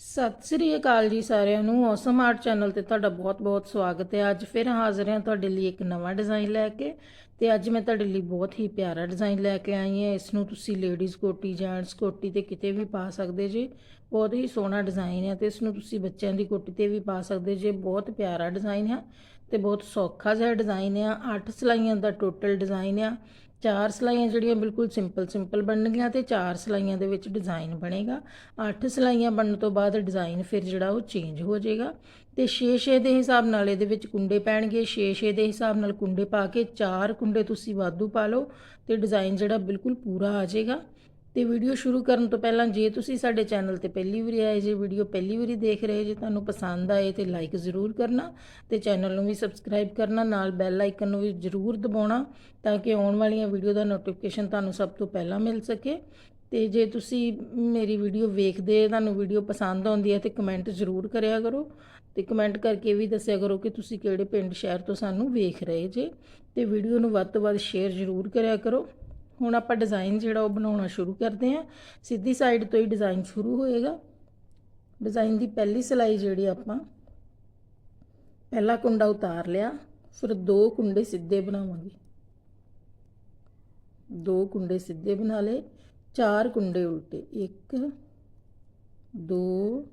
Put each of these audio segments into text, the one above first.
ਸਤਿ ਸ੍ਰੀ ਅਕਾਲ ਜੀ ਸਾਰਿਆਂ ਨੂੰ। ਮੌਸਮ ਆਰਟ ਚੈਨਲ ਤੇ ਤੁਹਾਡਾ ਬਹੁਤ-ਬਹੁਤ ਸਵਾਗਤ ਹੈ। ਅੱਜ ਫਿਰ ਹਾਜ਼ਰ ਹਾਂ ਤੁਹਾਡੇ ਲਈ ਇੱਕ ਨਵਾਂ ਡਿਜ਼ਾਈਨ ਲੈ ਕੇ ਤੇ ਅੱਜ ਮੈਂ ਤੁਹਾਡੇ ਲਈ ਬਹੁਤ ਹੀ ਪਿਆਰਾ ਡਿਜ਼ਾਈਨ ਲੈ ਕੇ ਆਈ ਹਾਂ। ਇਸ ਨੂੰ ਤੁਸੀਂ ਲੇਡੀਜ਼ ਕੋਟੀ ਜੈਂਟਸ ਕੋਟੀ ਤੇ ਕਿਤੇ ਵੀ ਪਾ ਸਕਦੇ ਜੀ। ਬਹੁਤ ਹੀ ਸੋਹਣਾ ਡਿਜ਼ਾਈਨ ਹੈ ਤੇ ਇਸ ਨੂੰ ਤੁਸੀਂ ਬੱਚਿਆਂ ਦੀ ਕੋਟੀ ਤੇ ਵੀ ਪਾ ਸਕਦੇ ਜੇ। ਬਹੁਤ ਪਿਆਰਾ ਡਿਜ਼ਾਈਨ ਹੈ ਤੇ ਬਹੁਤ ਸੌਖਾ ਜਿਹਾ ਡਿਜ਼ਾਈਨ ਆ 8 ਸਲਾਈਆਂ ਦਾ ਟੋਟਲ ਡਿਜ਼ਾਈਨ ਆ ਚਾਰ ਸਲਾਈਆਂ ਜਿਹੜੀਆਂ ਬਿਲਕੁਲ ਸਿੰਪਲ ਸਿੰਪਲ ਬਣਨਗੀਆਂ ਤੇ ਚਾਰ ਸਲਾਈਆਂ ਦੇ ਵਿੱਚ ਡਿਜ਼ਾਈਨ ਬਣੇਗਾ। ਅੱਠ ਸਲਾਈਆਂ ਬਣਨ ਤੋਂ ਬਾਅਦ ਡਿਜ਼ਾਈਨ ਫਿਰ ਜਿਹੜਾ ਉਹ ਚੇਂਜ ਹੋ ਜਾਏਗਾ। ਤੇ 6-6 ਦੇ ਹਿਸਾਬ ਨਾਲ ਇਹਦੇ ਵਿੱਚ ਕੁੰਡੇ ਪੈਣਗੇ। 6-6 ਦੇ ਹਿਸਾਬ ਨਾਲ ਕੁੰਡੇ ਪਾ ਕੇ ਚਾਰ ਕੁੰਡੇ ਤੁਸੀਂ ਵਾਧੂ ਪਾ ਲਓ ਤੇ ਡਿਜ਼ਾਈਨ ਜਿਹੜਾ ਬਿਲਕੁਲ ਪੂਰਾ ਆ ਜਾਏਗਾ। ਤੇ ਵੀਡੀਓ ਸ਼ੁਰੂ ਕਰਨ ਤੋਂ ਪਹਿਲਾਂ ਜੇ ਤੁਸੀਂ ਸਾਡੇ ਚੈਨਲ ਤੇ ਪਹਿਲੀ ਵਾਰੀ ਆਏ, ਜੇ ਵੀਡੀਓ ਪਹਿਲੀ ਵਾਰੀ ਦੇਖ ਰਹੇ ਜੇ ਤੁਹਾਨੂੰ ਪਸੰਦ ਆਏ ਤੇ ਲਾਈਕ ਜ਼ਰੂਰ ਕਰਨਾ ਤੇ ਚੈਨਲ ਨੂੰ ਵੀ ਸਬਸਕ੍ਰਾਈਬ ਕਰਨਾ, ਨਾਲ ਬੈਲ ਆਈਕਨ ਨੂੰ ਵੀ ਜ਼ਰੂਰ ਦਬਾਉਣਾ ਤਾਂ ਕਿ ਆਉਣ ਵਾਲੀਆਂ ਵੀਡੀਓ ਦਾ ਨੋਟੀਫਿਕੇਸ਼ਨ ਤੁਹਾਨੂੰ ਸਭ ਤੋਂ ਪਹਿਲਾਂ ਮਿਲ ਸਕੇ। ਤੇ ਜੇ ਤੁਸੀਂ ਮੇਰੀ ਵੀਡੀਓ ਵੇਖਦੇ, ਤੁਹਾਨੂੰ ਵੀਡੀਓ ਪਸੰਦ ਆਉਂਦੀ ਹੈ ਤੇ ਕਮੈਂਟ ਜ਼ਰੂਰ ਕਰਿਆ ਕਰੋ ਤੇ ਕਮੈਂਟ ਕਰਕੇ ਵੀ ਦੱਸਿਆ ਕਰੋ ਕਿ ਤੁਸੀਂ ਕਿਹੜੇ ਪਿੰਡ, ਸ਼ਹਿਰ ਤੋਂ ਸਾਨੂੰ ਵੇਖ ਰਹੇ ਜੇ ਤੇ ਵੀਡੀਓ ਨੂੰ ਵੱਧ ਤੋਂ ਵੱਧ ਸ਼ੇਅਰ ਜ਼ਰੂਰ ਕਰਿਆ ਕਰੋ। ਹੁਣ ਆਪਾਂ ਡਿਜ਼ਾਈਨ ਜਿਹੜਾ ਉਹ ਬਣਾਉਣਾ ਸ਼ੁਰੂ ਕਰਦੇ ਹਾਂ। ਸਿੱਧੀ ਸਾਈਡ ਤੋਂ ਹੀ ਡਿਜ਼ਾਈਨ ਸ਼ੁਰੂ ਹੋਏਗਾ। ਡਿਜ਼ਾਈਨ ਦੀ ਪਹਿਲੀ ਸਿਲਾਈ ਜਿਹੜੀ ਆਪਾਂ ਪਹਿਲਾ ਕੁੰਡਾ ਉਤਾਰ ਲਿਆ। ਫਿਰ ਦੋ ਕੁੰਡੇ ਸਿੱਧੇ ਬਣਾਵਾਂਗੇ। ਦੋ ਕੁੰਡੇ ਸਿੱਧੇ ਬਣਾ ਲਏ। ਚਾਰ ਕੁੰਡੇ ਉਲਟੇ। 1 2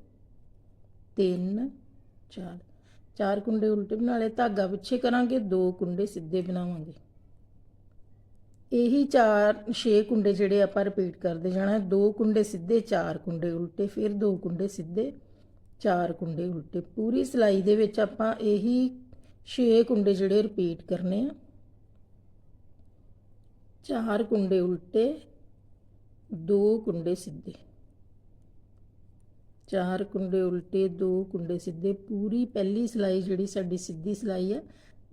3 4 ਚਾਰ ਕੁੰਡੇ ਉਲਟੇ ਬਣਾ ਲਏ। ਧਾਗਾ ਪਿੱਛੇ ਕਰਾਂਗੇ। ਦੋ ਕੁੰਡੇ ਸਿੱਧੇ ਬਣਾਵਾਂਗੇ। ਇਹੀ ਚਾਰ, ਛੇ ਕੁੰਡੇ ਜਿਹੜੇ ਆਪਾਂ ਰਿਪੀਟ ਕਰਦੇ ਜਾਣਾ। ਦੋ ਕੁੰਡੇ ਸਿੱਧੇ, ਚਾਰ ਕੁੰਡੇ ਉਲਟੇ, ਫਿਰ ਦੋ ਕੁੰਡੇ ਸਿੱਧੇ, ਚਾਰ ਕੁੰਡੇ ਉਲਟੇ। ਪੂਰੀ ਸਿਲਾਈ ਦੇ ਵਿੱਚ ਆਪਾਂ ਇਹੀ ਛੇ ਕੁੰਡੇ ਜਿਹੜੇ ਰਿਪੀਟ ਕਰਨੇ ਆ। ਚਾਰ ਕੁੰਡੇ ਉਲਟੇ, ਦੋ ਕੁੰਡੇ ਸਿੱਧੇ। ਚਾਰ ਕੁੰਡੇ ਉਲਟੇ, ਦੋ ਕੁੰਡੇ ਸਿੱਧੇ। ਪੂਰੀ ਪਹਿਲੀ ਸਿਲਾਈ ਜਿਹੜੀ ਸਾਡੀ ਸਿੱਧੀ ਸਿਲਾਈ ਹੈ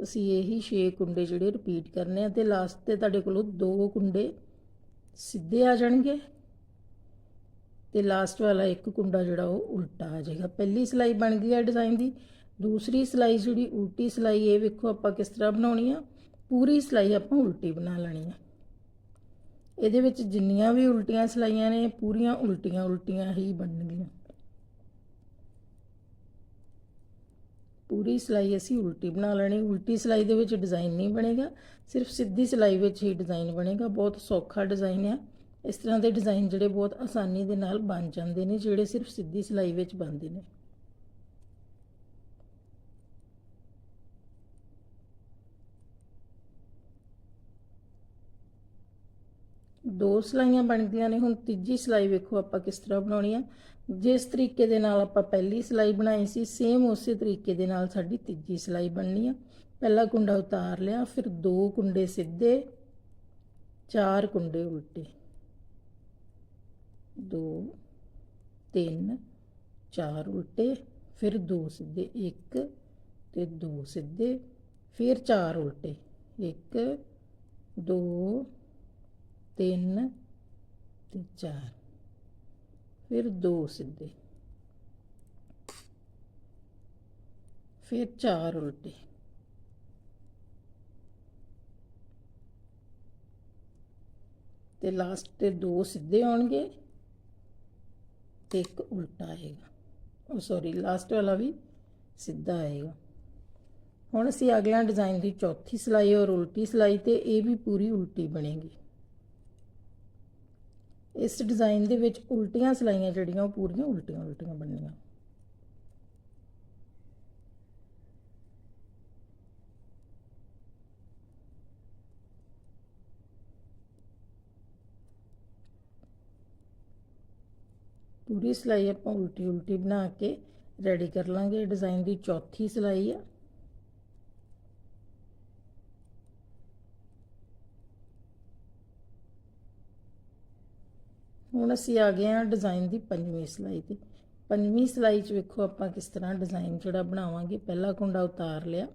ਅਸੀਂ ਇਹੀ 6 ਕੁੰਡੇ ਜਿਹੜੇ ਰਿਪੀਟ ਕਰਨੇ ਆ ਤੇ ਲਾਸਟ ਤੇ ਤੁਹਾਡੇ ਕੋਲੋਂ ਦੋ ਕੁੰਡੇ ਸਿੱਧੇ ਆ ਜਾਣਗੇ ਤੇ ਲਾਸਟ ਵਾਲਾ ਇੱਕ ਕੁੰਡਾ ਜਿਹੜਾ ਉਹ ਉਲਟਾ ਆ ਜਾਏਗਾ। ਪਹਿਲੀ ਸਿਲਾਈ ਬਣ ਗਈ ਹੈ ਡਿਜ਼ਾਈਨ ਦੀ। ਦੂਸਰੀ ਸਿਲਾਈ ਜਿਹੜੀ ਉਲਟੀ ਸਿਲਾਈ, ਇਹ ਵੇਖੋ ਆਪਾਂ ਕਿਸ ਤਰ੍ਹਾਂ ਬਣਾਉਣੀ ਆ। ਪੂਰੀ ਸਿਲਾਈ ਆਪਾਂ ਉਲਟੀ ਬਣਾ ਲੈਣੀ ਆ। ਇਹਦੇ ਵਿੱਚ ਜਿੰਨੀਆਂ ਵੀ ਉਲਟੀਆਂ ਸਿਲਾਈਆਂ ਨੇ, ਪੂਰੀਆਂ ਉਲਟੀਆਂ ਉਲਟੀਆਂ ਹੀ ਬਣਨਗੀਆਂ। ਪੂਰੀ ਸਿਲਾਈ ਅਸੀਂ ਉਲਟੀ ਬਣਾ ਲੈਣੀ, ਉਲਟੀ ਸਿਲਾਈ ਦੇ ਵਿੱਚ ਡਿਜ਼ਾਈਨ ਨਹੀਂ ਬਣੇਗਾ, ਸਿਰਫ ਸਿੱਧੀ ਸਿਲਾਈ ਵਿੱਚ ਹੀ ਡਿਜ਼ਾਈਨ ਬਣੇਗਾ, ਬਹੁਤ ਸੌਖਾ ਡਿਜ਼ਾਈਨ ਹੈ। ਇਸ ਤਰ੍ਹਾਂ ਦੇ ਡਿਜ਼ਾਈਨ ਜਿਹੜੇ ਬਹੁਤ ਆਸਾਨੀ ਦੇ ਨਾਲ ਬਣ ਜਾਂਦੇ ਨੇ, ਜਿਹੜੇ ਸਿਰਫ ਸਿੱਧੀ ਸਿਲਾਈ ਵਿੱਚ ਬਣਦੇ ਨੇ। ਦੋ ਸਲਾਈਆਂ ਬਣਦੀਆਂ ਨੇ, ਹੁਣ ਤੀਜੀ ਸਲਾਈ ਵੇਖੋ ਆਪਾਂ ਕਿਸ ਤਰ੍ਹਾਂ ਬਣਾਉਣੀ ਆ। ਜਿਸ ਤਰੀਕੇ ਦੇ ਨਾਲ ਆਪਾਂ ਪਹਿਲੀ ਸਲਾਈ ਬਣਾਈ ਸੀ ਸੇਮ ਉਸੇ ਤਰੀਕੇ ਦੇ ਨਾਲ ਸਾਡੀ ਤੀਜੀ ਸਲਾਈ ਬਣਨੀ ਆ। ਪਹਿਲਾ ਕੁੰਡਾ ਉਤਾਰ ਲਿਆ, ਫਿਰ ਦੋ ਕੁੰਡੇ ਸਿੱਧੇ, ਚਾਰ ਕੁੰਡੇ ਉਲਟੇ। ਦੋ, ਤਿੰਨ, ਚਾਰ ਉਲਟੇ, ਫਿਰ ਦੋ ਸਿੱਧੇ, ਇੱਕ ਤੇ ਦੋ ਸਿੱਧੇ, ਫਿਰ ਚਾਰ ਉਲਟੇ। ਇੱਕ, ਦੋ ਤਿੰਨ ਤੇ ਚਾਰ। ਫਿਰ ਦੋ ਸਿੱਧੇ। ਫਿਰ ਚਾਰ ਉਲਟੇ। ਤੇ ਲਾਸਟ ਤੇ ਦੋ ਸਿੱਧੇ ਆਉਣਗੇ ਤੇ ਇੱਕ ਉਲਟਾ ਆਏਗਾ। ਉਹ ਸੌਰੀ ਲਾਸਟ ਵਾਲਾ ਵੀ ਸਿੱਧਾ ਆਏਗਾ। ਹੁਣ ਅਸੀਂ ਅਗਲਾ ਡਿਜ਼ਾਈਨ ਦੀ ਚੌਥੀ ਸਿਲਾਈ ਔਰ ਉਲਟੀ ਸਿਲਾਈ ਤੇ ਇਹ ਵੀ ਪੂਰੀ ਉਲਟੀ ਬਣੇਗੀ। ਇਸ ਡਿਜ਼ਾਈਨ ਦੇ ਵਿੱਚ ਉਲਟੀਆਂ ਸਲਾਈਆਂ ਜਿਹੜੀਆਂ, ਉਹ ਪੂਰੀਆਂ ਉਲਟੀਆਂ ਉਲਟੀਆਂ ਬਣਨੀਆਂ। ਪੂਰੀ ਸਲਾਈ ਆਪਾਂ ਉਲਟੀ ਉਲਟੀ ਬਣਾ ਕੇ ਰੈਡੀ ਕਰ ਲਾਂਗੇ। ਡਿਜ਼ਾਈਨ ਦੀ ਚੌਥੀ ਸਲਾਈ ਆ। ਹੁਣ ਅਸੀਂ ਆ ਗਏ ਹਾਂ ਡਿਜ਼ਾਈਨ ਦੀ ਪੰਜਵੀਂ ਸਿਲਾਈ ਤੇ। ਪੰਜਵੀਂ ਸਿਲਾਈ 'ਚ ਵੇਖੋ ਆਪਾਂ ਕਿਸ ਤਰ੍ਹਾਂ ਡਿਜ਼ਾਈਨ ਜਿਹੜਾ ਬਣਾਵਾਂਗੇ। ਪਹਿਲਾ ਕੁੰਡਾ ਉਤਾਰ ਲਿਆ,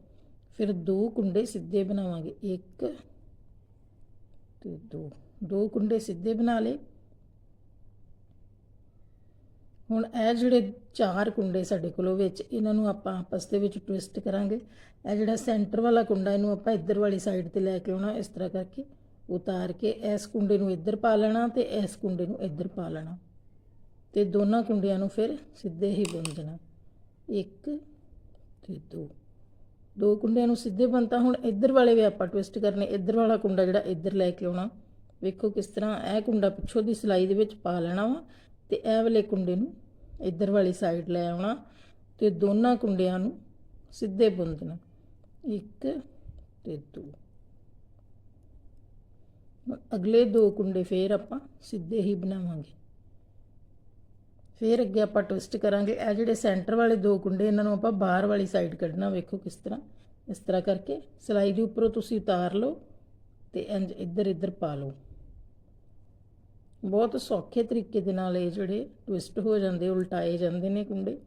ਫਿਰ ਦੋ ਕੁੰਡੇ ਸਿੱਧੇ ਬਣਾਵਾਂਗੇ। ਇੱਕ ਤੇ ਦੋ ਦੋ ਕੁੰਡੇ ਸਿੱਧੇ ਬਣਾ ਲਏ। ਹੁਣ ਇਹ ਜਿਹੜੇ ਚਾਰ ਕੁੰਡੇ ਸਾਡੇ ਕੋਲੋਂ ਵਿੱਚ, ਇਹਨਾਂ ਨੂੰ ਆਪਾਂ ਆਪਸ ਦੇ ਵਿੱਚ ਟਵਿਸਟ ਕਰਾਂਗੇ। ਇਹ ਜਿਹੜਾ ਸੈਂਟਰ ਵਾਲਾ ਕੁੰਡਾ, ਇਹਨੂੰ ਆਪਾਂ ਇੱਧਰ ਵਾਲੀ ਸਾਈਡ ਤੇ ਲੈ ਕੇ ਆਉਣਾ, ਇਸ ਤਰ੍ਹਾਂ ਕਰਕੇ। ਉਤਾਰ ਕੇ ਇਸ ਕੁੰਡੇ ਨੂੰ ਇੱਧਰ ਪਾ ਲੈਣਾ ਤੇ ਇਸ ਕੁੰਡੇ ਨੂੰ ਇੱਧਰ ਪਾ ਲੈਣਾ। ਤੇ ਦੋਨਾਂ ਕੁੰਡਿਆਂ ਨੂੰ ਫਿਰ ਸਿੱਧੇ ਹੀ ਬੁਣ ਇੱਕ ਤੇ ਦੋ। ਦੋ ਕੁੰਡਿਆਂ ਨੂੰ ਸਿੱਧੇ ਬਣਤਾ ਹੁਣ ਇੱਧਰ ਵਾਲੇ ਵੀ ਆਪਾਂ ਟਵਿਸਟ ਕਰਨੇ, ਇੱਧਰ ਵਾਲਾ ਕੁੰਡਾ ਜਿਹੜਾ ਇੱਧਰ ਲੈ ਕੇ ਆਉਣਾ। ਵੇਖੋ ਕਿਸ ਤਰ੍ਹਾਂ ਇਹ ਕੁੰਡਾ ਪਿੱਛੋਂ ਦੀ ਸਿਲਾਈ ਦੇ ਵਿੱਚ ਪਾ ਲੈਣਾ ਵਾ ਤੇ ਇਹ ਵਾਲੇ ਕੁੰਡੇ ਨੂੰ ਇੱਧਰ ਵਾਲੀ ਸਾਈਡ ਲੈ ਆਉਣਾ ਤੇ ਦੋਨਾਂ ਕੁੰਡਿਆਂ ਨੂੰ ਸਿੱਧੇ ਬੁਣ ਇੱਕ ਤੇ ਦੋ। ਅਗਲੇ ਦੋ ਕੁੰਡੇ ਫੇਰ ਆਪਾਂ ਸਿੱਧੇ ਹੀ ਬਣਾਵਾਂਗੇ। ਫੇਰ ਅੱਗੇ ਆਪਾਂ ਟਵਿਸਟ ਕਰਾਂਗੇ। ਇਹ ਜਿਹੜੇ ਸੈਂਟਰ ਵਾਲੇ ਦੋ ਕੁੰਡੇ, ਇਹਨਾਂ ਨੂੰ ਆਪਾਂ ਬਾਹਰ ਵਾਲੀ ਸਾਈਡ ਕੱਢਣਾ। ਵੇਖੋ ਕਿਸ ਤਰ੍ਹਾਂ, ਇਸ ਤਰ੍ਹਾਂ ਕਰਕੇ ਸਲਾਈ ਦੇ ਉੱਪਰੋਂ ਤੁਸੀਂ ਉਤਾਰ ਲਓ ਤੇ ਇੰਜ ਇੱਧਰ ਇੱਧਰ ਪਾ ਲਓ। ਬਹੁਤ ਸੌਖੇ ਤਰੀਕੇ ਦੇ ਨਾਲ ਇਹ ਜਿਹੜੇ ਟਵਿਸਟ ਹੋ ਜਾਂਦੇ, ਉਲਟਾਏ ਜਾਂਦੇ ਨੇ ਕੁੰਡੇ।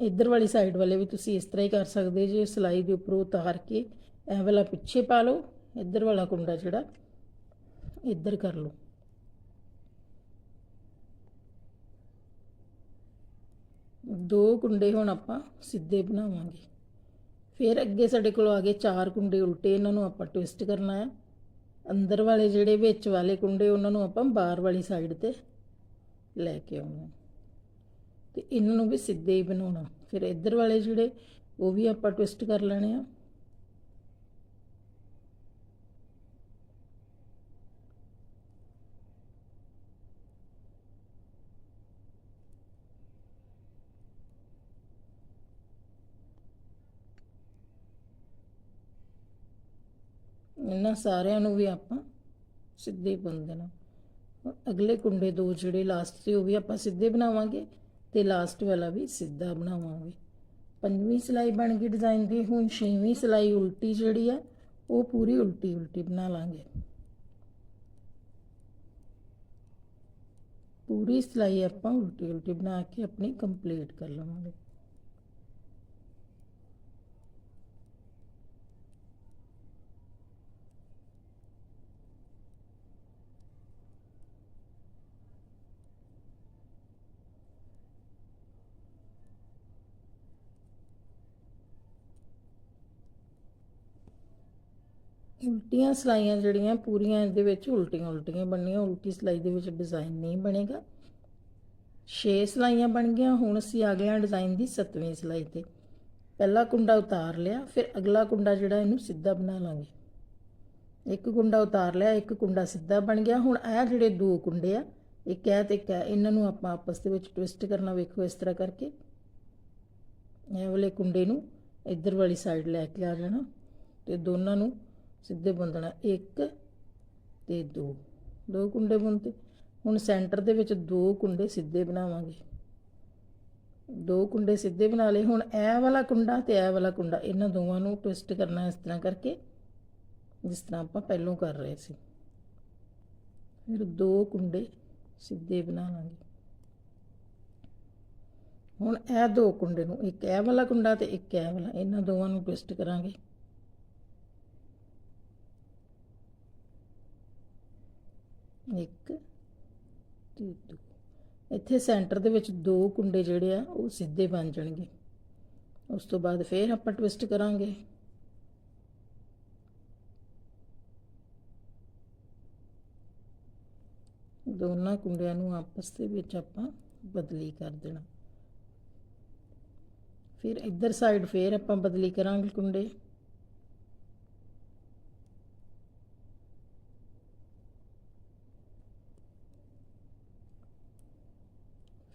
ਇੱਧਰ ਵਾਲੀ ਸਾਈਡ ਵਾਲੇ ਵੀ ਤੁਸੀਂ ਇਸ ਤਰ੍ਹਾਂ ਹੀ ਕਰ ਸਕਦੇ ਜੇ ਸਲਾਈ ਦੇ ਉੱਪਰੋਂ ਉਤਾਰ ਕੇ, ਇਹ ਵਾਲਾ ਪਿੱਛੇ ਪਾ ਲਓ। ਇੱਧਰ ਵਾਲਾ ਕੁੰਡਾ ਜਿਹੜਾ ਇੱਧਰ ਕਰ ਲਓ। ਦੋ ਕੁੰਡੇ ਹੁਣ ਆਪਾਂ ਸਿੱਧੇ ਬਣਾਵਾਂਗੇ। ਫਿਰ ਅੱਗੇ ਸਾਡੇ ਕੋਲ ਆ ਗਏ ਚਾਰ ਕੁੰਡੇ ਉਲਟੇ, ਇਹਨਾਂ ਨੂੰ ਆਪਾਂ ਟਵਿਸਟ ਕਰਨਾ ਹੈ। ਅੰਦਰ ਵਾਲੇ ਜਿਹੜੇ ਵਿੱਚ ਵਾਲੇ ਕੁੰਡੇ, ਉਹਨਾਂ ਨੂੰ ਆਪਾਂ ਬਾਹਰ ਵਾਲੀ ਸਾਈਡ ਤੇ ਲੈ ਕੇ ਆਉਣਾ ਤੇ ਇਹਨਾਂ ਨੂੰ ਵੀ ਸਿੱਧੇ ਹੀ ਬਣਾਉਣਾ। ਫਿਰ ਇੱਧਰ ਵਾਲੇ ਜਿਹੜੇ, ਉਹ ਵੀ ਆਪਾਂ ਟਵਿਸਟ ਕਰ ਲੈਣੇ ਆ। ਇਹਨਾਂ ਸਾਰਿਆਂ ਨੂੰ ਵੀ ਆਪਾਂ ਸਿੱਧੇ ਬੁਣ ਦੇਣਾ ਅਗਲੇ ਕੁੰਡੇ ਦੋ ਜਿਹੜੇ ਲਾਸਟ ਤੇ, ਉਹ ਵੀ ਆਪਾਂ ਸਿੱਧੇ ਬਣਾਵਾਂਗੇ ਤੇ ਲਾਸਟ ਵਾਲਾ ਵੀ ਸਿੱਧਾ ਬਣਾਵਾਂਗੇ। ਪੰਜਵੀਂ ਸਿਲਾਈ ਬਣ ਗਈ ਡਿਜ਼ਾਈਨ ਦੀ, ਹੁਣ ਛੇਵੀਂ ਸਿਲਾਈ ਉਲਟੀ ਜਿਹੜੀ ਆ, ਉਹ ਪੂਰੀ ਉਲਟੀ ਉਲਟੀ ਬਣਾ ਲਾਂਗੇ। ਪੂਰੀ ਸਿਲਾਈ ਆਪਾਂ ਉਲਟੀ ਉਲਟੀ ਬਣਾ ਕੇ ਆਪਣੀ ਕੰਪਲੀਟ ਕਰ ਲਵਾਂਗੇ। ਉਲਟੀਆਂ ਸਲਾਈਆਂ ਜਿਹੜੀਆਂ ਪੂਰੀਆਂ ਇਹਦੇ ਵਿੱਚ ਉਲਟੀਆਂ ਉਲਟੀਆਂ ਬਣਨੀਆਂ, ਉਲਟੀ ਸਲਾਈ ਦੇ ਵਿੱਚ ਡਿਜ਼ਾਈਨ ਨਹੀਂ ਬਣੇਗਾ। 6 ਸਲਾਈਆਂ ਬਣ ਗਈਆਂ, ਹੁਣ ਅਸੀਂ ਆ ਗਏ ਹਾਂ ਡਿਜ਼ਾਈਨ ਦੀ 7ਵੀਂ ਸਲਾਈ ਤੇ। ਪਹਿਲਾ ਕੁੰਡਾ ਉਤਾਰ ਲਿਆ, ਫਿਰ ਅਗਲਾ ਕੁੰਡਾ ਜਿਹੜਾ ਇਹਨੂੰ ਸਿੱਧਾ ਬਣਾ ਲਾਂਗੇ। ਇੱਕ ਕੁੰਡਾ ਉਤਾਰ ਲਿਆ, ਇੱਕ ਕੁੰਡਾ ਸਿੱਧਾ ਬਣ ਗਿਆ। ਹੁਣ ਇਹ ਜਿਹੜੇ ਦੋ ਕੁੰਡੇ ਆ, ਇੱਕ ਹੈ ਤੇ ਇੱਕ ਹੈ ਇਹਨਾਂ ਨੂੰ ਆਪਾਂ ਆਪਸ ਦੇ ਵਿੱਚ ਟਵਿਸਟ ਕਰਨਾ ਵੇਖੋ ਇਸ ਤਰ੍ਹਾਂ ਕਰਕੇ। ਇਹ ਵਾਲੇ ਕੁੰਡੇ ਨੂੰ ਇੱਧਰ ਵਾਲੀ ਸਾਈਡ ਲੈ ਕੇ ਆ ਜਾਣਾ ਤੇ ਦੋਨਾਂ ਨੂੰ ਸਿੱਧੇ ਬੁੰਦਣਾ ਇੱਕ ਤੇ ਦੋ। ਦੋ ਕੁੰਡੇ ਬੁੰਨਤੇ ਹੁਣ ਸੈਂਟਰ ਦੇ ਵਿੱਚ ਦੋ ਕੁੰਡੇ ਸਿੱਧੇ ਬਣਾਵਾਂਗੇ। ਦੋ ਕੁੰਡੇ ਸਿੱਧੇ ਬਣਾ ਲਏ। ਹੁਣ ਇਹ ਵਾਲਾ ਕੁੰਡਾ ਤੇ ਇਹ ਵਾਲਾ ਕੁੰਡਾ, ਇਹਨਾਂ ਦੋਵਾਂ ਨੂੰ ਟਵਿਸਟ ਕਰਨਾ ਇਸ ਤਰ੍ਹਾਂ ਕਰਕੇ, ਜਿਸ ਤਰ੍ਹਾਂ ਆਪਾਂ ਪਹਿਲਾਂ ਕਰ ਰਹੇ ਸੀ। ਫਿਰ ਦੋ ਕੁੰਡੇ ਸਿੱਧੇ ਬਣਾ ਲਾਂਗੇ। ਹੁਣ ਇਹ ਦੋ ਕੁੰਡੇ ਨੂੰ, ਇੱਕ ਇਹ ਵਾਲਾ ਕੁੰਡਾ ਤੇ ਇੱਕ ਇਹ ਵਾਲਾ, ਇਹਨਾਂ ਦੋਵਾਂ ਨੂੰ ਟਵਿਸਟ ਕਰਾਂਗੇ। ਇੱਕ, ਤੇ ਦੋ। ਇੱਥੇ ਸੈਂਟਰ ਦੇ ਵਿੱਚ ਦੋ ਕੁੰਡੇ ਜਿਹੜੇ ਆ, ਉਹ ਸਿੱਧੇ ਬਣ ਜਾਣਗੇ। ਉਸ ਤੋਂ ਬਾਅਦ ਫੇਰ ਆਪਾਂ ਟਵਿਸਟ ਕਰਾਂਗੇ। ਦੋਨਾਂ ਕੁੰਡਿਆਂ ਨੂੰ ਆਪਸ ਦੇ ਵਿੱਚ ਆਪਾਂ ਬਦਲੀ ਕਰ ਦੇਣਾ। ਫਿਰ ਇੱਧਰ ਸਾਈਡ ਫੇਰ ਆਪਾਂ ਬਦਲੀ ਕਰਾਂਗੇ ਕੁੰਡੇ।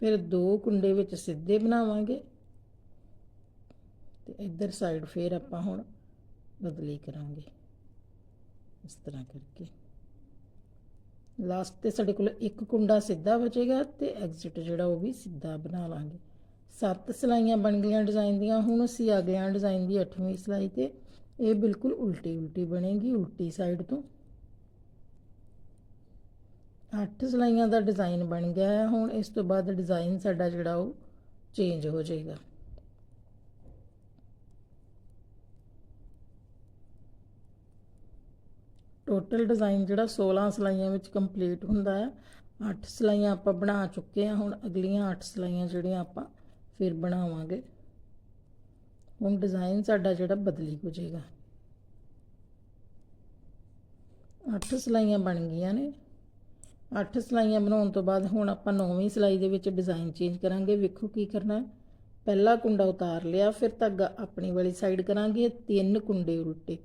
ਫਿਰ ਦੋ ਕੁੰਡੇ ਵਿੱਚ ਸਿੱਧੇ ਬਣਾਵਾਂਗੇ ਤੇ ਇੱਧਰ ਸਾਈਡ ਫਿਰ ਆਪਾਂ ਹੁਣ ਬਦਲੀ ਕਰਾਂਗੇ। ਇਸ ਤਰ੍ਹਾਂ ਕਰਕੇ। ਲਾਸਟ ਤੇ ਸਾਡੇ ਕੋਲ ਇੱਕ ਕੁੰਡਾ ਸਿੱਧਾ ਬਚੇਗਾ ਤੇ ਐਗਜ਼ਿਟ ਜਿਹੜਾ ਉਹ ਵੀ ਸਿੱਧਾ ਬਣਾ ਲਾਂਗੇ। ਸੱਤ ਸਲਾਈਆਂ ਬਣ ਗਈਆਂ ਡਿਜ਼ਾਈਨ ਦੀਆਂ, ਹੁਣ ਅਸੀਂ ਆ ਗਏ ਡਿਜ਼ਾਈਨ ਦੀ 8ਵੀਂ ਸਲਾਈ ਤੇ ਇਹ ਬਿਲਕੁਲ ਉਲਟੀ ਉਲਟੀ ਬਣੇਗੀ, ਉਲਟੀ ਸਾਈਡ ਤੋਂ। ਅੱਠ ਸਲਾਈਆਂ ਦਾ ਡਿਜ਼ਾਈਨ ਬਣ ਗਿਆ ਹੈ। ਹੁਣ ਇਸ ਤੋਂ ਬਾਅਦ ਡਿਜ਼ਾਈਨ ਸਾਡਾ ਜਿਹੜਾ ਉਹ ਚੇਂਜ ਹੋ ਜਾਏਗਾ। ਟੋਟਲ ਡਿਜ਼ਾਈਨ ਜਿਹੜਾ 16 ਸਲਾਈਆਂ ਵਿੱਚ ਕੰਪਲੀਟ ਹੁੰਦਾ ਹੈ। 8 ਸਲਾਈਆਂ ਆਪਾਂ ਬਣਾ ਚੁੱਕੇ ਹਾਂ। ਹੁਣ ਅਗਲੀਆਂ 8 ਸਲਾਈਆਂ ਜਿਹੜੀਆਂ ਆਪਾਂ ਫਿਰ ਬਣਾਵਾਂਗੇ। ਹੁਣ ਡਿਜ਼ਾਈਨ ਸਾਡਾ ਜਿਹੜਾ ਬਦਲੀ ਹੋ ਜਾਏਗਾ। 8 ਸਲਾਈਆਂ ਬਣ ਗਈਆਂ ਨੇ। 8 ਸਲਾਈਆਂ ਬਣਾਉਣ ਤੋਂ ਬਾਅਦ ਹੁਣ ਆਪਾਂ 9ਵੀਂ ਸਲਾਈ ਦੇ ਵਿੱਚ ਡਿਜ਼ਾਈਨ ਚੇਂਜ ਕਰਾਂਗੇ। ਵੇਖੋ ਕੀ ਕਰਨਾ ਹੈ। ਪਹਿਲਾ ਕੁੰਡਾ ਉਤਾਰ ਲਿਆ, ਫਿਰ ਧਾਗਾ ਆਪਣੀ ਵਾਲੀ ਸਾਈਡ ਕਰਾਂਗੇ। ਤਿੰਨ ਕੁੰਡੇ ਉਲਟੇ।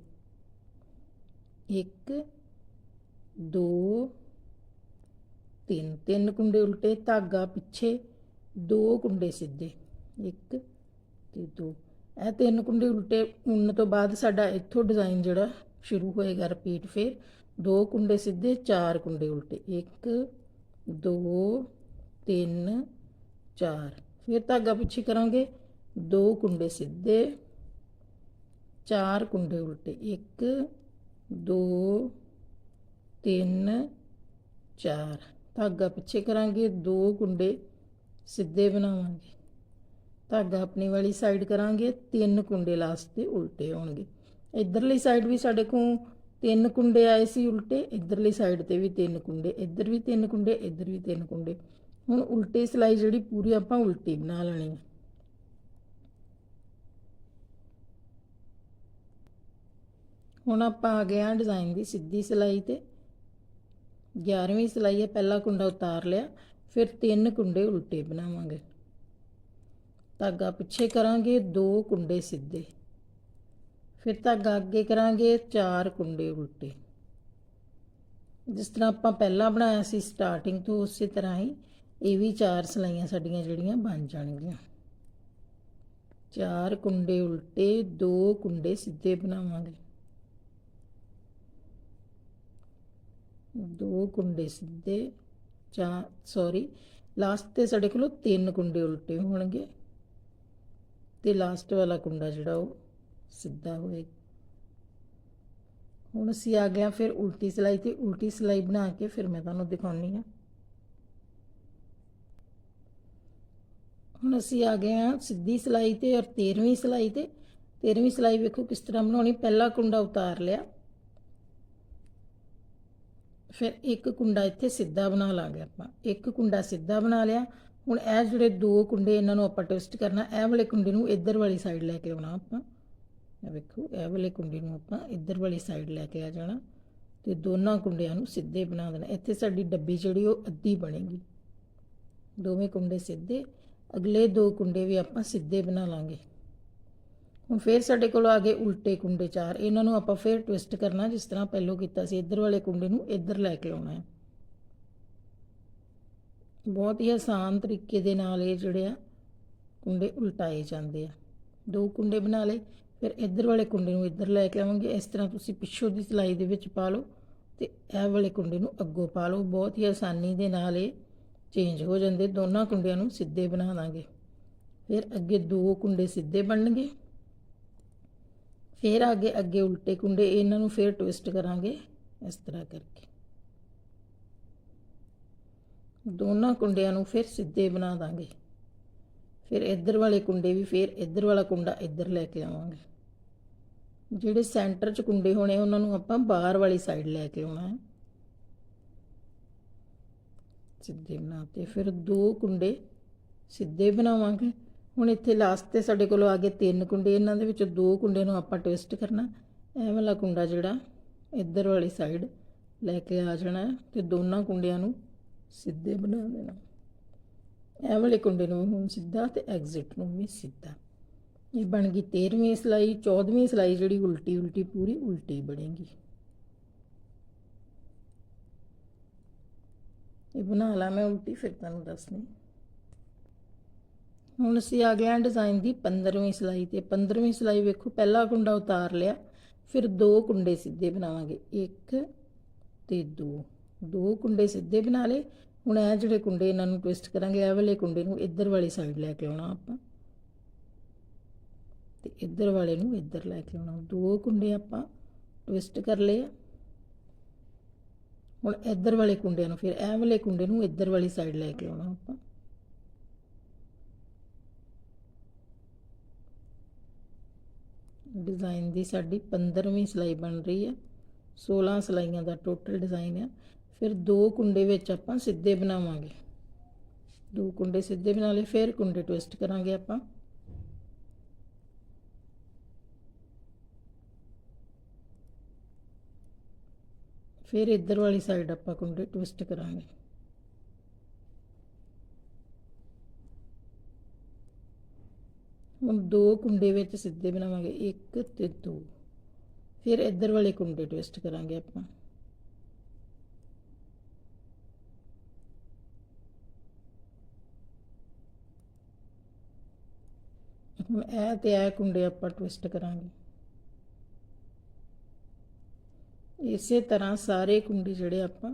1 2 3 ਤਿੰਨ ਕੁੰਡੇ ਉਲਟੇ, ਧਾਗਾ ਪਿੱਛੇ, ਦੋ ਕੁੰਡੇ ਸਿੱਧੇ। 1 ਤੇ 2 ਇਹ ਤਿੰਨ ਕੁੰਡੇ ਉਲਟੇ ਉਣਨ ਤੋਂ ਬਾਅਦ ਸਾਡਾ ਇੱਥੋਂ ਡਿਜ਼ਾਈਨ ਜਿਹੜਾ ਸ਼ੁਰੂ ਹੋਏਗਾ ਰਿਪੀਟ ਫਿਰ। ਦੋ ਕੁੰਡੇ ਸਿੱਧੇ, ਚਾਰ ਕੁੰਡੇ ਉਲਟੇ। 1 2 3 4 ਫਿਰ ਧਾਗਾ ਪਿੱਛੇ ਕਰਾਂਗੇ। ਦੋ ਕੁੰਡੇ ਸਿੱਧੇ, ਚਾਰ ਕੁੰਡੇ ਉਲਟੇ। 1 2 3 4 ਧਾਗਾ ਪਿੱਛੇ ਕਰਾਂਗੇ। ਦੋ ਕੁੰਡੇ ਸਿੱਧੇ ਬਣਾਵਾਂਗੇ। ਧਾਗਾ ਆਪਣੀ ਵਾਲੀ ਸਾਈਡ ਕਰਾਂਗੇ। ਤਿੰਨ ਕੁੰਡੇ ਲਾਸਟ ਤੇ ਉਲਟੇ ਹੋਣਗੇ। ਇਧਰਲੀ ਸਾਈਡ ਵੀ ਸਾਡੇ ਕੋਲ ਤਿੰਨ ਕੁੰਡੇ ਆਏ ਸੀ ਉਲਟੇ, ਇਧਰਲੀ ਸਾਈਡ ਤੇ ਵੀ ਤਿੰਨ ਕੁੰਡੇ, ਇੱਧਰ ਵੀ ਤਿੰਨ ਕੁੰਡੇ, ਇੱਧਰ ਵੀ ਤਿੰਨ ਕੁੰਡੇ। ਹੁਣ ਉਲਟੀ ਸਲਾਈ ਜਿਹੜੀ ਪੂਰੀ ਆਪਾਂ ਉਲਟੀ ਬਣਾ ਲੈਣੀ ਹੈ ਹੁਣ ਆਪਾਂ ਆ ਗਏ ਆ ਡਿਜ਼ਾਈਨ ਦੀ ਸਿੱਧੀ ਸਲਾਈ ਤੇ। 11ਵੀਂ ਸਲਾਈ ਹੈ ਪਹਿਲਾ ਕੁੰਡਾ ਉਤਾਰ ਲਿਆ, ਫਿਰ ਤਿੰਨ ਕੁੰਡੇ ਉਲਟੇ ਬਣਾਵਾਂਗੇ। ਧਾਗਾ ਪਿੱਛੇ ਕਰਾਂਗੇ, ਦੋ ਕੁੰਡੇ ਸਿੱਧੇ। ਫਿਰ ਧਾਗਾ ਅੱਗੇ ਕਰਾਂਗੇ, ਚਾਰ ਕੁੰਡੇ ਉਲਟੇ। ਜਿਸ ਤਰ੍ਹਾਂ ਆਪਾਂ ਪਹਿਲਾਂ ਬਣਾਇਆ ਸੀ ਸਟਾਰਟਿੰਗ ਤੋਂ ਉਸੇ ਤਰ੍ਹਾਂ ਹੀ ਇਹ ਵੀ ਚਾਰ ਸਲਾਈਆਂ ਸਾਡੀਆਂ ਜਿਹੜੀਆਂ ਬਣ ਜਾਣਗੀਆਂ। ਚਾਰ ਕੁੰਡੇ ਉਲਟੇ, ਦੋ ਕੁੰਡੇ ਸਿੱਧੇ ਬਣਾਵਾਂਗੇ। ਦੋ ਕੁੰਡੇ ਸਿੱਧੇ, ਚਾਰ ਸੌਰੀ ਲਾਸਟ ਤੇ ਸਾਡੇ ਕੋਲ ਤਿੰਨ ਕੁੰਡੇ ਉਲਟੇ ਹੋਣਗੇ। ਤੇ ਲਾਸਟ ਵਾਲਾ ਕੁੰਡਾ ਜਿਹੜਾ ਉਹ ਸਿੱਧਾ ਹੋਏਗਾ ਹੁਣ ਅਸੀਂ ਆ ਗਿਆ ਫਿਰ ਉਲਟੀ ਸਿਲਾਈ ਤੇ ਉਲਟੀ ਸਿਲਾਈ ਬਣਾ ਕੇ ਫਿਰ ਮੈਂ ਤੁਹਾਨੂੰ ਦਿਖਾਉਣੀ ਆ ਹੁਣ ਅਸੀਂ ਆ ਗਏ ਆ ਸਿੱਧੀ ਸਿਲਾਈ ਤੇ ਔਰ 13ਵੀਂ ਸਿਲਾਈ ਤੇ। 13ਵੀਂ ਸਿਲਾਈ ਵੇਖੋ ਕਿਸ ਤਰ੍ਹਾਂ ਬਣਾਉਣੀ। ਪਹਿਲਾ ਕੁੰਡਾ ਉਤਾਰ ਲਿਆ। ਫਿਰ ਇੱਕ ਕੁੰਡਾ ਇੱਥੇ ਸਿੱਧਾ ਬਣਾ ਲਾਂਗੇ ਆਪਾਂ। ਇੱਕ ਕੁੰਡਾ ਸਿੱਧਾ ਬਣਾ ਲਿਆ। ਹੁਣ ਇਹ ਜਿਹੜੇ ਦੋ ਕੁੰਡੇ ਇਹਨਾਂ ਨੂੰ ਆਪਾਂ ਟਵਿਸਟ ਕਰਨਾ, ਇਹ ਵਾਲੇ ਕੁੰਡੇ ਨੂੰ ਇੱਧਰ ਵਾਲੀ ਸਾਈਡ ਲੈ ਕੇ ਆਉਣਾ ਆਪਾਂ। ਇਹ ਵੇਖੋ, ਇਹ ਵਾਲੇ ਕੁੰਡੇ ਨੂੰ ਆਪਾਂ ਇੱਧਰ ਵਾਲੀ ਸਾਈਡ ਲੈ ਕੇ ਆ ਜਾਣਾ ਤੇ ਦੋਨਾਂ ਕੁੰਡਿਆਂ ਨੂੰ ਸਿੱਧੇ ਬਣਾ ਦੇਣਾ। ਇੱਥੇ ਸਾਡੀ ਡੱਬੀ ਜਿਹੜੀ ਉਹ ਅੱਧੀ ਬਣੇਗੀ। ਦੋਵੇਂ ਕੁੰਡੇ ਸਿੱਧੇ, ਅਗਲੇ ਦੋ ਕੁੰਡੇ ਵੀ ਆਪਾਂ ਸਿੱਧੇ ਬਣਾ ਲਾਂਗੇ। ਹੁਣ ਫੇਰ ਸਾਡੇ ਕੋਲ ਆ ਗਏ ਉਲਟੇ ਕੁੰਡੇ ਚਾਰ। ਇਹਨਾਂ ਨੂੰ ਆਪਾਂ ਫੇਰ ਟਵਿਸਟ ਕਰਨਾ, ਜਿਸ ਤਰ੍ਹਾਂ ਪਹਿਲੋਂ ਕੀਤਾ ਸੀ। ਇੱਧਰ ਵਾਲੇ ਕੁੰਡੇ ਨੂੰ ਇੱਧਰ ਲੈ ਕੇ ਆਉਣਾ ਹੈ। ਬਹੁਤ ਹੀ ਆਸਾਨ ਤਰੀਕੇ ਦੇ ਨਾਲ ਇਹ ਜਿਹੜੇ ਆ ਕੁੰਡੇ ਉਲਟਾਏ ਜਾਂਦੇ ਆ। ਦੋ ਕੁੰਡੇ ਬਣਾ ਲਏ। ਫਿਰ ਇੱਧਰ ਵਾਲੇ ਕੁੰਡੇ ਨੂੰ ਇੱਧਰ ਲੈ ਕੇ ਆਵਾਂਗੇ। ਇਸ ਤਰ੍ਹਾਂ ਤੁਸੀਂ ਪਿੱਛੋਂ ਦੀ ਸਿਲਾਈ ਦੇ ਵਿੱਚ ਪਾ ਲਓ ਤੇ ਇਹ ਵਾਲੇ ਕੁੰਡੇ ਨੂੰ ਅੱਗੋਂ ਪਾ ਲਓ। ਬਹੁਤ ਹੀ ਆਸਾਨੀ ਦੇ ਨਾਲ ਇਹ ਚੇਂਜ ਹੋ ਜਾਂਦੇ। ਦੋਨਾਂ ਕੁੰਡਿਆਂ ਨੂੰ ਸਿੱਧੇ ਬਣਾ ਦਾਂਗੇ। ਫਿਰ ਅੱਗੇ ਦੋ ਕੁੰਡੇ ਸਿੱਧੇ ਬਣਨਗੇ। ਫਿਰ ਅੱਗੇ ਅੱਗੇ ਉਲਟੇ ਕੁੰਡੇ ਇਹਨਾਂ ਨੂੰ ਫਿਰ ਟਵਿਸਟ ਕਰਾਂਗੇ ਇਸ ਤਰ੍ਹਾਂ ਕਰਕੇ। ਦੋਨਾਂ ਕੁੰਡਿਆਂ ਨੂੰ ਫਿਰ ਸਿੱਧੇ ਬਣਾ ਦਾਂਗੇ। ਫਿਰ ਇੱਧਰ ਵਾਲੇ ਕੁੰਡੇ ਵੀ ਫਿਰ ਇੱਧਰ ਵਾਲਾ ਕੁੰਡਾ ਇੱਧਰ ਲੈ ਕੇ ਆਵਾਂਗੇ। ਜਿਹੜੇ ਸੈਂਟਰ 'ਚ ਕੁੰਡੇ ਹੋਣੇ, ਉਹਨਾਂ ਨੂੰ ਆਪਾਂ ਬਾਹਰ ਵਾਲੀ ਸਾਈਡ ਲੈ ਕੇ ਆਉਣਾ ਹੈ। ਸਿੱਧੇ ਬਣਾਤੇ ਫਿਰ ਦੋ ਕੁੰਡੇ ਸਿੱਧੇ ਬਣਾਵਾਂਗੇ। ਹੁਣ ਇੱਥੇ ਲਾਸਟ ਤੇ ਸਾਡੇ ਕੋਲ ਆ ਗਏ ਤਿੰਨ ਕੁੰਡੇ, ਇਹਨਾਂ ਦੇ ਵਿੱਚ ਦੋ ਕੁੰਡੇ ਨੂੰ ਆਪਾਂ ਟਵਿਸਟ ਕਰਨਾ। ਇਹ ਵਾਲਾ ਕੁੰਡਾ ਜਿਹੜਾ ਇੱਧਰ ਵਾਲੀ ਸਾਈਡ ਲੈ ਕੇ ਆ ਜਾਣਾ ਹੈ ਤੇ ਦੋਨਾਂ ਕੁੰਡਿਆਂ ਨੂੰ ਸਿੱਧੇ ਬਣਾ ਦੇਣਾ। ਇਹ ਵਾਲੇ ਕੁੰਡੇ ਨੂੰ ਹੁਣ ਸਿੱਧਾ ਤੇ ਐਗਜ਼ਿਟ ਨੂੰ ਵੀ ਸਿੱਧਾ। ਇਹ ਬਣ ਗਈ 13ਵੀਂ ਸਲਾਈ 14ਵੀਂ ਸਲਾਈ ਜਿਹੜੀ ਉਲਟੀ ਉਲਟੀ ਪੂਰੀ ਉਲਟੀ ਬਣੇਗੀ। ਇਹ ਬਣਾ ਲਾ ਮੈਂ ਉਲਟੀ, ਫਿਰ ਤੁਹਾਨੂੰ ਦੱਸਣੀ ਹੁਣ ਅਸੀਂ ਆ ਗਏ ਡਿਜ਼ਾਈਨ ਦੀ 15ਵੀਂ ਸਲਾਈ ਤੇ 15ਵੀਂ ਸਲਾਈ ਵੇਖੋ, ਪਹਿਲਾ ਕੁੰਡਾ ਉਤਾਰ ਲਿਆ, ਫਿਰ ਦੋ ਕੁੰਡੇ ਸਿੱਧੇ ਬਣਾਵਾਂਗੇ। ਇੱਕ ਤੇ ਦੋ। ਦੋ ਕੁੰਡੇ ਸਿੱਧੇ ਬਣਾ ਲਏ ਹੁਣ ਇਹ ਜਿਹੜੇ ਕੁੰਡੇ ਇਹਨਾਂ ਨੂੰ ਟਵਿਸਟ ਕਰਾਂਗੇ, ਇਹ ਵਾਲੇ ਕੁੰਡੇ ਨੂੰ ਇੱਧਰ ਵਾਲੀ ਸਾਈਡ ਲੈ ਕੇ ਆਉਣਾ ਆਪਾਂ। ਤੇ ਇੱਧਰ ਵਾਲੇ ਨੂੰ ਇੱਧਰ ਲੈ ਕੇ ਆਉਣਾ। ਦੋ ਕੁੰਡੇ ਆਪਾਂ ਟਵਿਸਟ ਕਰ ਲਏ ਹੁਣ ਇੱਧਰ ਵਾਲੇ ਕੁੰਡਿਆਂ ਨੂੰ ਫਿਰ ਇਹ ਵਾਲੇ ਕੁੰਡੇ ਨੂੰ ਇੱਧਰ ਵਾਲੀ ਸਾਈਡ ਲੈ ਕੇ ਆਉਣਾ ਆਪਾਂ। ਡਿਜ਼ਾਈਨ ਦੀ ਸਾਡੀ 15ਵੀਂ ਸਲਾਈ ਬਣ ਰਹੀ ਹੈ। 16 ਸਲਾਈਆਂ ਦਾ ਟੋਟਲ ਡਿਜ਼ਾਈਨ ਹੈ ਫਿਰ ਦੋ ਕੁੰਡੇ ਵਿੱਚ ਆਪਾਂ ਸਿੱਧੇ ਬਣਾਵਾਂਗੇ। ਦੋ ਕੁੰਡੇ ਸਿੱਧੇ ਬਣਾ ਲਏ, ਫਿਰ ਕੁੰਡੇ ਟਵਿਸਟ ਕਰਾਂਗੇ ਆਪਾਂ। ਫਿਰ ਇੱਧਰ ਵਾਲੀ ਸਾਈਡ ਆਪਾਂ ਕੁੰਡੇ ਟਵਿਸਟ ਕਰਾਂਗੇ। ਹੁਣ ਦੋ ਕੁੰਡੇ ਵਿੱਚ ਸਿੱਧੇ ਬਣਾਵਾਂਗੇ 1 ਤੇ 2 ਫਿਰ ਇੱਧਰ ਵਾਲੇ ਕੁੰਡੇ ਟਵਿਸਟ ਕਰਾਂਗੇ ਆਪਾਂ। ਹੁਣ ਇਹ ਤੇ ਇਹ ਕੁੰਡੇ ਆਪਾਂ ਟਵਿਸਟ ਕਰਾਂਗੇ। ਇਸੇ ਤਰ੍ਹਾਂ ਸਾਰੇ ਕੁੰਡੇ ਜਿਹੜੇ ਆਪਾਂ,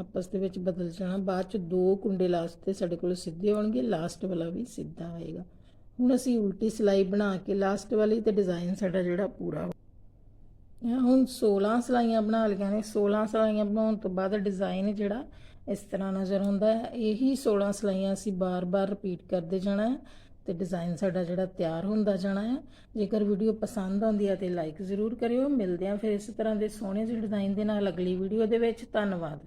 ਆਪਸ ਦੇ ਵਿੱਚ ਬਦਲ ਜਾਣਾ। ਬਾਅਦ ਚ ਦੋ ਕੁੰਡੇ ਲਾਸਟ ਤੇ ਸਾਡੇ ਕੋਲ ਸਿੱਧੇ ਹੋਣਗੇ ਲਾਸਟ ਵਾਲਾ ਵੀ ਸਿੱਧਾ ਆਏਗਾ ਹੁਣ ਅਸੀਂ ਉਲਟੀ ਸਿਲਾਈ ਬਣਾ ਕੇ ਲਾਸਟ ਵਾਲੀ ਤੇ ਡਿਜ਼ਾਈਨ ਸਾਡਾ ਜਿਹੜਾ ਪੂਰਾ ਇਹ ਹੁਣ 16 ਸਲਾਈਆਂ ਬਣਾ ਲਈਆਂ ਨੇ। 16 ਸਲਾਈਆਂ ਬਣਾਉਣ ਤੋਂ ਬਾਅਦ ਡਿਜ਼ਾਈਨ ਜਿਹੜਾ ਇਸ ਤਰ੍ਹਾਂ ਨਜ਼ਰ ਆਉਂਦਾ ਹੈ। ਇਹੀ 16 ਸਲਾਈਆਂ ਅਸੀਂ ਬਾਰ-ਬਾਰ ਰਿਪੀਟ ਕਰਦੇ ਜਾਣਾ ਹੈ। ਤੇ ਡਿਜ਼ਾਈਨ ਸਾਡਾ ਜਿਹੜਾ ਤਿਆਰ ਹੁੰਦਾ ਜਾਣਾ ਹੈ। ਜੇਕਰ ਵੀਡੀਓ ਪਸੰਦ ਆਉਂਦੀ ਹੈ ਤੇ ਲਾਈਕ ਜ਼ਰੂਰ ਕਰਿਓ। ਮਿਲਦੇ ਹਾਂ ਫਿਰ ਇਸ ਤਰ੍ਹਾਂ ਦੇ ਸੋਹਣੇ ਜਿਹੇ ਡਿਜ਼ਾਈਨ ਦੇ ਨਾਲ ਅਗਲੀ ਵੀਡੀਓ ਦੇ ਵਿੱਚ। ਧੰਨਵਾਦ।